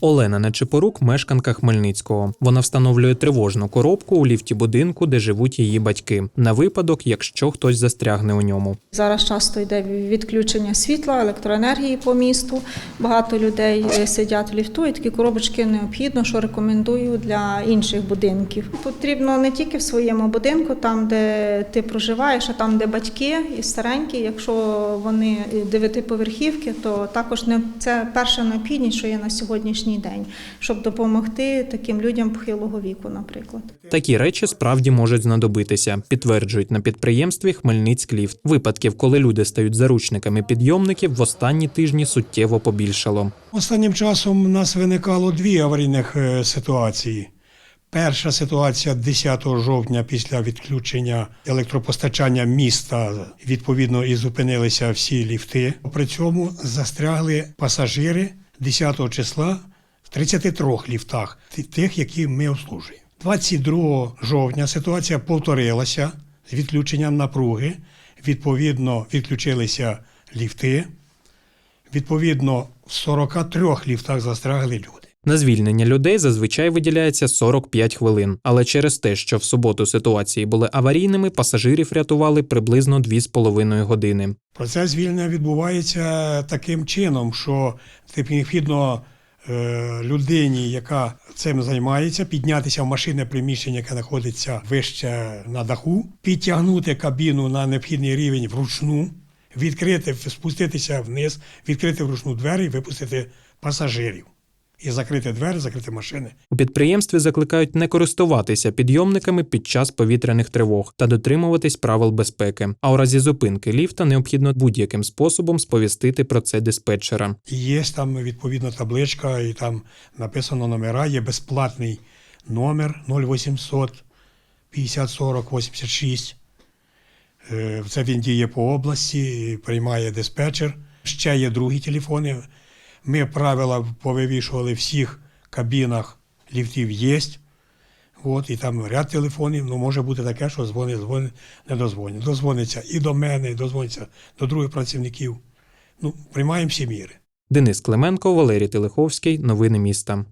Олена Нечипорук – мешканка Хмельницького. Вона встановлює тривожну коробку у ліфті будинку, де живуть її батьки, на випадок, якщо хтось застрягне у ньому. Зараз часто йде відключення світла, електроенергії по місту. Багато людей е, сидять в ліфту, і такі коробочки необхідно, що рекомендую для інших будинків. Потрібно не тільки в своєму будинку, там, де ти проживаєш, а там, де батьки і старенькі. Якщо вони дев'ятиповерхівки, то також не це перша необхідність, що є на сьогоднішній день, щоб допомогти таким людям похилого віку, наприклад. Такі речі справді можуть знадобитися, підтверджують на підприємстві Хмельницькліфт. Випадків, коли люди стають заручниками підйомників, в останні тижні суттєво побільшало. Останнім часом у нас виникало дві аварійних е, ситуації. Перша ситуація 10 жовтня після відключення електропостачання міста, відповідно, і зупинилися всі ліфти. При цьому застрягли пасажири 10 числа 33 ліфтах, тих, які ми обслужуємо. 22 жовтня ситуація повторилася з відключенням напруги. Відповідно, відключилися ліфти. Відповідно, в 43 ліфтах застрягли люди. На звільнення людей зазвичай виділяється 45 хвилин, але через те, що в суботу ситуації були аварійними, пасажирів рятували приблизно 2,5 години. Процес звільнення відбувається таким чином, що необхідно людині, яка цим займається, піднятися в машинне приміщення, яке знаходиться вище на даху, підтягнути кабіну на необхідний рівень вручну, відкрити, спуститися вниз, відкрити вручну двері і випустити пасажирів. І закрити двері, закрити машини. У підприємстві закликають не користуватися підйомниками під час повітряних тривог та дотримуватись правил безпеки. А у разі зупинки ліфта необхідно будь-яким способом сповістити про це диспетчера. Є там відповідна табличка, і там написано номера, є безплатний номер 0800 50 40 86. Е, Це він діє по області, приймає диспетчер. Ще є другі телефони. Ми правила повивішували в всіх кабінах ліфтів є. От, і там ряд телефонів, ну може бути таке, що дзвонить, дзвонить, не дозвонить. Дозвониться і до мене, і дозвониться до других працівників. Ну, приймаємо всі міри. Денис Клименко, Валерій Телеховський. Новини міста.